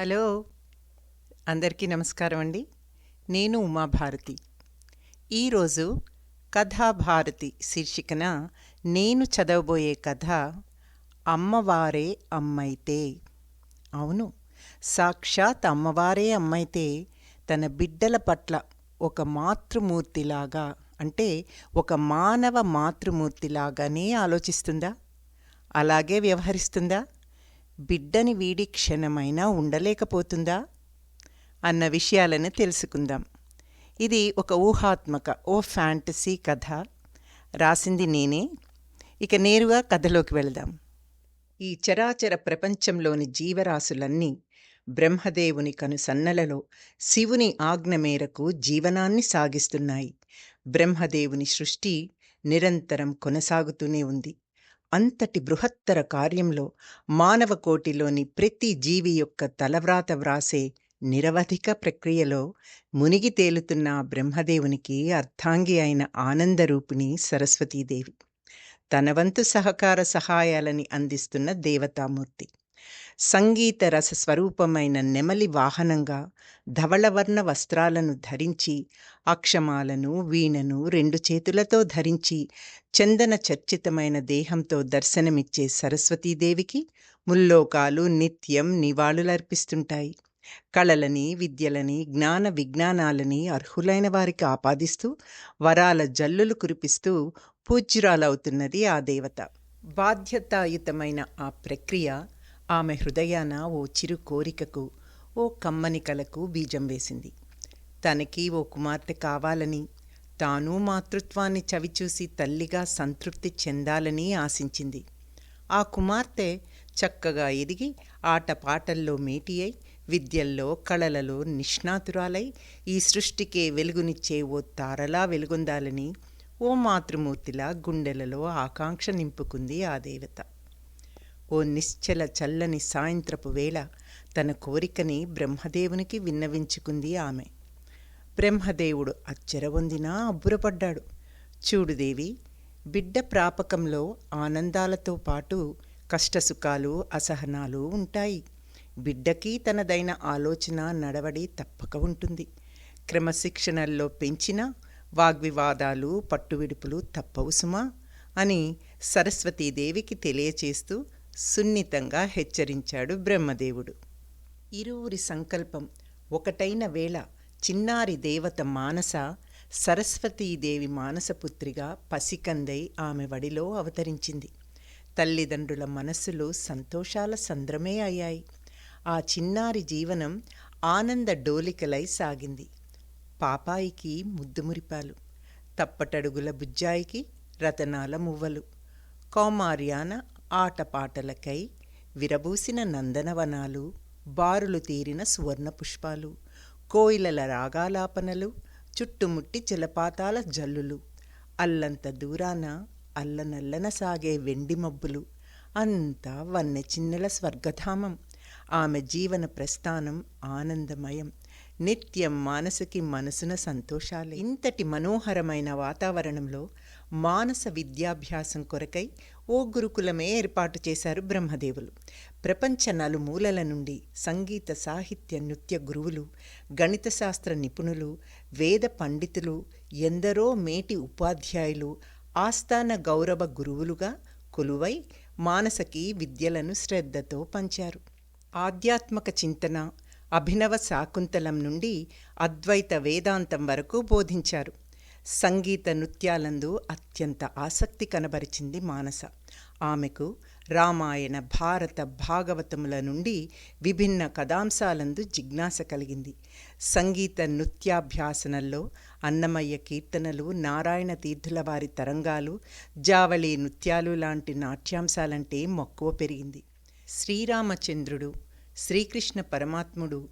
Hello. అందరికీ నమస్కారం అండి. నేను ఉమాభారతి. ఈరోజు కథాభారతి శీర్షికన నేను చదవబోయే కథ అమ్మవారే అమ్మైతే. అవును సాక్షాత్ అమ్మవారే అమ్మైతే తన బిడ్డల పట్ల ఒక మాతృమూర్తిలాగా అంటే ఒక మానవ మాతృమూర్తిలాగానే ఆలోచిస్తుందా? అలాగే వ్యవహరిస్తుందా? బిడ్డని వీడి క్షణమైనా ఉండలేకపోతుందా? అన్న విషయాలను తెలుసుకుందాం. ఇది ఒక ఊహాత్మక ఓ ఫ్యాంటసీ కథ. రాసింది నేనే. ఇక నేరుగా కథలోకి వెళదాం. ఈ చరాచర ప్రపంచంలోని జీవరాశులన్నీ బ్రహ్మదేవుని కనుసన్నలలో శివుని ఆజ్ఞ మేరకు జీవనాన్ని సాగిస్తున్నాయి. బ్రహ్మదేవుని సృష్టి నిరంతరం కొనసాగుతూనే ఉంది. అంతటి బృహత్తర కార్యంలో మానవ కోటిలోని ప్రతి జీవి యొక్క తలవ్రాత వ్రాసే నిరవధిక ప్రక్రియలో మునిగి తేలుతున్న బ్రహ్మదేవునికి అర్థాంగి అయిన ఆనందరూపిణి సరస్వతీదేవి. తన వంతు సహకార సహాయాలని అందిస్తున్న దేవతామూర్తి. సంగీత రస స్వరూపమైన నెమలి వాహనంగా ధవళవర్ణ వస్త్రాలను ధరించి అక్షమాలను వీణను రెండు చేతులతో ధరించి చందన చర్చితమైన దేహంతో దర్శనమిచ్చే సరస్వతీదేవికి ముల్లోకాలు నిత్యం నివాళులర్పిస్తుంటాయి. కళలని విద్యలని జ్ఞాన విజ్ఞానాలని అర్హులైన వారికి ఆపాదిస్తూ వరాల జల్లులు కురిపిస్తూ పూజ్యురాలవుతున్నది ఆ దేవత. బాధ్యతాయుతమైన ఆ ప్రక్రియ ఆమె హృదయాన ఓ చిరు కోరికకు ఓ కమ్మని కలకు బీజం వేసింది. తనకి ఓ కుమార్తె కావాలని తాను మాతృత్వాన్ని చవిచూసి తల్లిగా సంతృప్తి చెందాలని ఆశించింది. ఆ కుమార్తె చక్కగా ఎదిగి ఆటపాటల్లో మేటి అయి విద్యల్లో కళలలో నిష్ణాతురాలై ఈ సృష్టికే వెలుగునిచ్చే ఓ తారలా వెలుగొందాలని ఓ మాతృమూర్తిలా గుండెలలో ఆకాంక్ష నింపుకుంది ఆ దేవత. ఓ నిశ్చల చల్లని సాయంత్రపు వేళ తన కోరికని బ్రహ్మదేవునికి విన్నవించుకుంది ఆమె. బ్రహ్మదేవుడు అచ్చరవొందినా అబ్బురపడ్డాడు. చూడుదేవి బిడ్డ ప్రాపకంలో ఆనందాలతో పాటు కష్టసుఖాలు అసహనాలు ఉంటాయి. బిడ్డకి తనదైన ఆలోచన నడవడి తప్పక ఉంటుంది. క్రమశిక్షణల్లో పెంచిన వాగ్వివాదాలు పట్టువిడుపులు తప్పవు సుమా అని సరస్వతీదేవికి తెలియచేస్తూ సున్నితంగా హెచ్చరించాడు బ్రహ్మదేవుడు. ఇరువురి సంకల్పం ఒకటైన వేళ చిన్నారి దేవత మానస సరస్వతీదేవి మానసపుత్రిగా పసికందై ఆమె వడిలో అవతరించింది. తల్లిదండ్రుల మనస్సులు సంతోషాల సంద్రమే అయ్యాయి. ఆ చిన్నారి జీవనం ఆనంద డోలికలై సాగింది. పాపాయికి ముద్దుమురిపాలు తప్పటడుగుల బుజ్జాయికి రతనాల మువ్వలు కౌమార్యాన ఆటపాటలకై విరబూసిన నందనవనాలు బారులు తీరిన సువర్ణ పుష్పాలు కోయిలల రాగాలాపనలు చుట్టుముట్టి జలపాతాల జల్లులు అల్లంత దూరాన అల్లనల్లన సాగే వెండి మబ్బులు అంతా వన్నె చిన్నెల స్వర్గధామం. ఆమె జీవన ప్రస్థానం ఆనందమయం. నిత్యం మానసుకి మనసున సంతోషాలే. ఇంతటి మనోహరమైన వాతావరణంలో మానస విద్యాభ్యాసం కొరకై ఓ గురుకులమే ఏర్పాటు చేశారు బ్రహ్మదేవులు. ప్రపంచ నలుమూలల నుండి సంగీత సాహిత్య నృత్య గురువులు గణిత శాస్త్ర నిపుణులు వేద పండితులు ఎందరో మేటి ఉపాధ్యాయులు ఆస్థాన గౌరవ గురువులుగా కొలువై మానసకి విద్యలను శ్రద్ధతో పంచారు. ఆధ్యాత్మక చింతన అభినవ శాకుంతలం నుండి అద్వైత వేదాంతం వరకు బోధించారు. సంగీత నృత్యాలందు అత్యంత ఆసక్తి కనబరిచింది మానస. ఆమెకు రామాయణ భారత భాగవతముల నుండి విభిన్న కథాంశాలందు జిజ్ఞాస కలిగింది. సంగీత నృత్యాభ్యాసనల్లో అన్నమయ్య కీర్తనలు నారాయణ తీర్థుల వారి తరంగాలు జావళి నృత్యాలు లాంటి నాట్యాంశాలంటే మక్కువ పెరిగింది. శ్రీరామచంద్రుడు శ్రీకృష్ణ పరమాత్ముడు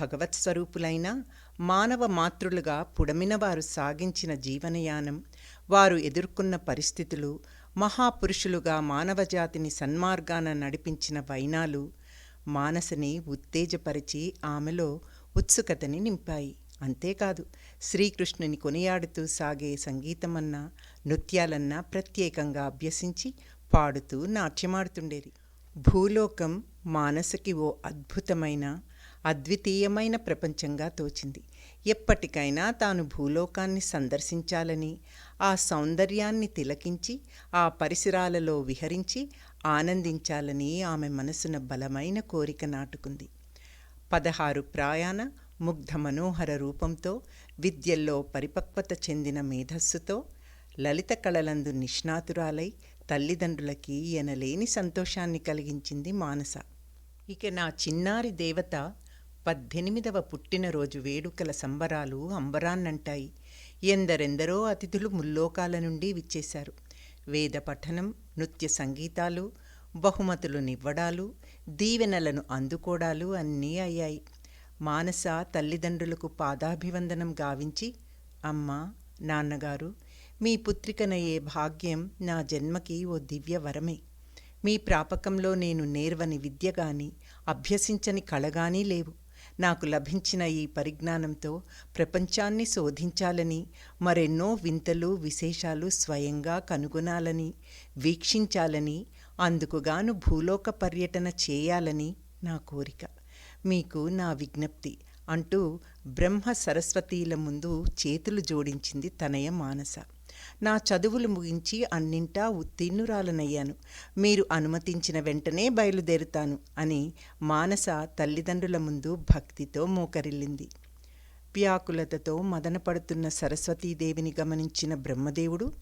భగవత్ స్వరూపులైన మానవ మాతృలుగా పుడమిన వారు సాగించిన జీవనయానం వారు ఎదుర్కొన్న పరిస్థితులు మహాపురుషులుగా మానవజాతిని సన్మార్గాన నడిపించిన వైనాలు మానసని ఉత్తేజపరిచి ఆమెలో ఉత్సుకతని నింపాయి. అంతేకాదు శ్రీకృష్ణుని కొనియాడుతూ సాగే సంగీతమన్నా నృత్యాలన్నా ప్రత్యేకంగా అభ్యసించి పాడుతూ నాట్యమాడుతుండేది. భూలోకం మానసకి ఓ అద్భుతమైన అద్వితీయమైన ప్రపంచంగా తోచింది. ఎప్పటికైనా తాను భూలోకాన్ని సందర్శించాలని ఆ సౌందర్యాన్ని తిలకించి ఆ పరిసరాలలో విహరించి ఆనందించాలని ఆమె మనసున బలమైన కోరిక నాటుకుంది. పదహారు ప్రాయాణ ముగ్ధ మనోహర రూపంతో విద్యల్లో పరిపక్వత చెందిన మేధస్సుతో లలిత కళలందు నిష్ణాతురాలై తల్లిదండ్రులకి ఎనలేని సంతోషాన్ని కలిగించింది మానస. ఇక నా చిన్నారి దేవత పద్దెనిమిదవ పుట్టినరోజు వేడుకల సంబరాలు అంబరాన్నంటాయి. ఎందరెందరో అతిథులు ముల్లోకాల నుండి విచ్చేశారు. వేద పఠనం నృత్య సంగీతాలు బహుమతులు నివ్వడాలు దీవెనలను అందుకోడాలు అన్నీ అయ్యాయి. మానస తల్లిదండ్రులకు పాదాభివందనం గావించి అమ్మా నాన్నగారు మీ పుత్రికనయ్యే భాగ్యం నా జన్మకి ఓ దివ్య వరమే. మీ ప్రాపకంలో నేను నేర్వని విద్య గాని అభ్యసించని కళగానీ లేవు. నాకు లభించిన ఈ పరిజ్ఞానంతో ప్రపంచాన్ని శోధించాలని మరెన్నో వింతలు విశేషాలు స్వయంగా కనుగొనాలని వీక్షించాలని అందుకుగాను భూలోక పర్యటన చేయాలని నా కోరిక. మీకు నా విజ్ఞప్తి అంటూ బ్రహ్మ సరస్వతీల ముందు చేతులు జోడించింది తనయ మానస. నా చదువులు ముగించి అన్నింటా ఉత్తీర్ణురాలనయ్యాను. మీరు అనుమతించిన వెంటనే బయలుదేరుతాను అని మానస తల్లిదండ్రుల ముందు భక్తితో మోకరిల్లింది. వ్యాకులతతో మదనపడుతున్న సరస్వతీదేవిని గమనించిన బ్రహ్మదేవుడు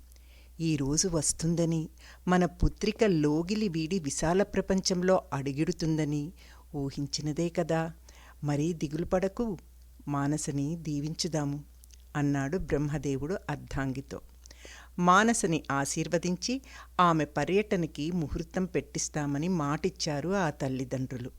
ఈరోజు వస్తుందని మన పుత్రిక లోగిలి వీడి విశాల ప్రపంచంలో అడుగిడుతుందని ఊహించినదే కదా. మరీ దిగులు పడకు మానసని దీవించుదాము అన్నాడు బ్రహ్మదేవుడు అర్ధాంగితో. మానసని ఆశీర్వదించి ఆమె పర్యటనకి ముహూర్తం పెట్టిస్తామని మాటిచ్చారు ఆ తల్లిదండ్రులు.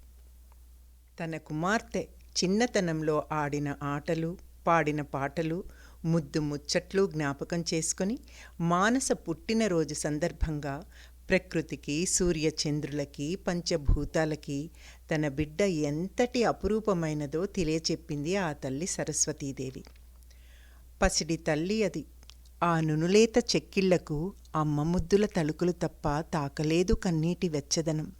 తన కుమార్తె చిన్నతనంలో ఆడిన ఆటలు పాడిన పాటలు ముద్దు ముచ్చట్లు జ్ఞాపకం చేసుకొని మానస పుట్టినరోజు సందర్భంగా ప్రకృతికి సూర్యచంద్రులకి పంచభూతాలకి తన బిడ్డ ఎంతటి అపురూపమైనదో తెలియచెప్పింది ఆ తల్లి సరస్వతీదేవి. పసిడి తల్లి అది. ఆ నునులేత చెక్కిళ్ళకు అమ్మ ముద్దుల తలుకులు తప్ప తాకలేదు కన్నీటి వెచ్చదనం.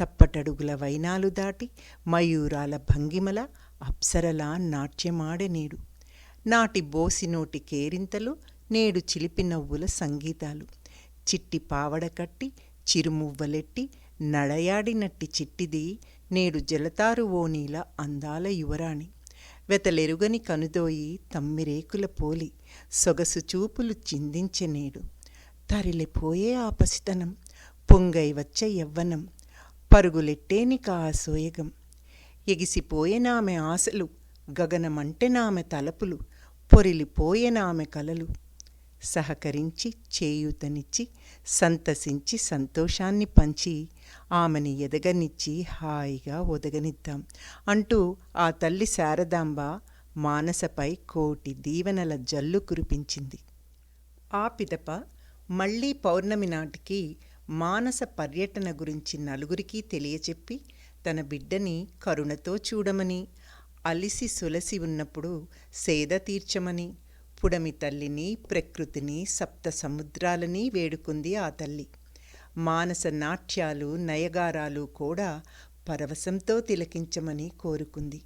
తప్పటడుగుల వైనాలు దాటి మయూరాల భంగిమల అప్సరలా నాట్యమాడే నేడు. నాటి బోసి నోటి కేరింతలు నేడు చిలిపి నవ్వుల సంగీతాలు. చిట్టి పావడ కట్టి చిరుమువ్వలెట్టి నడయాడినట్టి చిట్టిది నేడు జలతారు ఓనీల అందాల యువరాణి. వెతలెరుగని కనుదోయి తమ్మిరేకుల పోలి సొగసు చూపులు చిందించె నేడు. తరిలిపోయే ఆ పసితనం పొంగై వచ్చే యవ్వనం పరుగులెట్టేనిక ఆ సోయగం ఎగిసిపోయేనామె ఆశలు గగనమంటెనామె తలపులు పొరిలిపోయేనామె కలలు. సహకరించి చేయూతనిచ్చి సంతసించి సంతోషాన్ని పంచి ఆమెని ఎదగనిచ్చి హాయిగా ఒదగనిద్దాం. అంటూ ఆ తల్లి శారదాంబ మానసపై కోటి దీవెనల జల్లు కురిపించింది. ఆ పిదప మళ్ళీ పౌర్ణమి నాటికి మానస పర్యటన గురించి నలుగురికి తెలియచెప్పి తన బిడ్డని కరుణతో చూడమని అలిసి సులసి ఉన్నప్పుడు సేద తీర్చమని పుడమి తల్లిని ప్రకృతిని సప్త సముద్రాలని వేడుకుంది ఆ తల్లి. మానస నాట్యాలు నయగారాలు కూడా పరవశంతో తిలకించమని కోరుకుంది.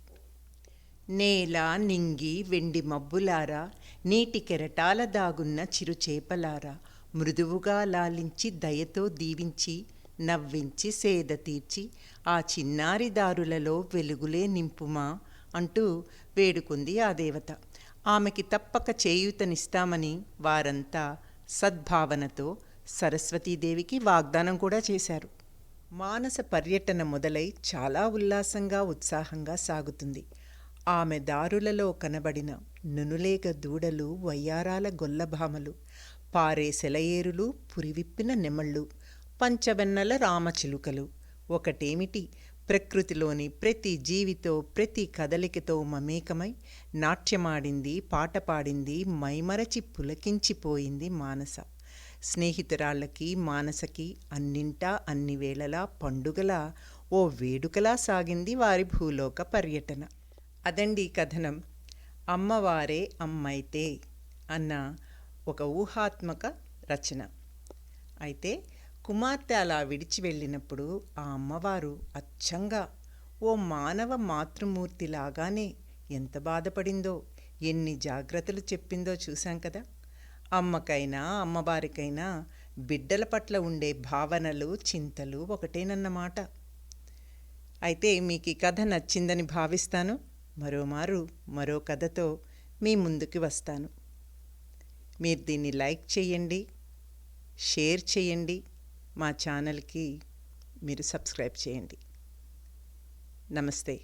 నేల నింగి వెండి మబ్బులారా నీటి కెరటాల దాగున్న చిరుచేపలారా మృదువుగా లాలించి దయతో దీవించి నవ్వించి సేద తీర్చి ఆ చిన్నారి దారులలో వెలుగులే నింపుమా అంటూ వేడుకుంది ఆ దేవత. ఆమెకి తప్పక చేయూతనిస్తామని వారంతా సద్భావనతో సరస్వతీదేవికి వాగ్దానం కూడా చేశారు. మానస పర్యటన మొదలై చాలా ఉల్లాసంగా ఉత్సాహంగా సాగుతుంది. ఆమె దారులలో కనబడిన నునులేగ దూడలు వయ్యారాల గొల్లభామలు పారే సెలయేరులు పురివిప్పిన నెమళ్ళు పంచవెన్నెల రామచిలుకలు. ఒకటేమిటి? ప్రకృతిలోని ప్రతి జీవితో ప్రతి కదలికతో మమేకమై నాట్యమాడింది పాట పాడింది మైమరచి పులకించిపోయింది మానస. స్నేహితురాళ్ళకి మానసకి అన్నింటా అన్ని వేళలా పండుగలా ఓ వేడుకలా సాగింది వారి భూలోక పర్యటన. అదండి కథనం. అమ్మవారే అమ్మైతే అన్న ఒక ఊహాత్మక రచన. అయితే కుమార్తె అలా విడిచి వెళ్ళినప్పుడు ఆ అమ్మవారు అచ్చంగా ఓ మానవ మాతృమూర్తిలాగానే ఎంత బాధపడిందో ఎన్ని జాగ్రత్తలు చెప్పిందో చూశాం కదా! అమ్మకైనా అమ్మవారికైనా బిడ్డల పట్ల ఉండే భావనలు చింతలు ఒకటేనన్నమాట. అయితే మీకు ఈ కథ నచ్చిందని భావిస్తాను. మరోమారు మరో కథతో మీ ముందుకు వస్తాను. మీరు దీన్ని లైక్ చేయండి షేర్ చేయండి మా ఛానల్కి మీరు సబ్స్క్రైబ్ చేయండి. నమస్తే.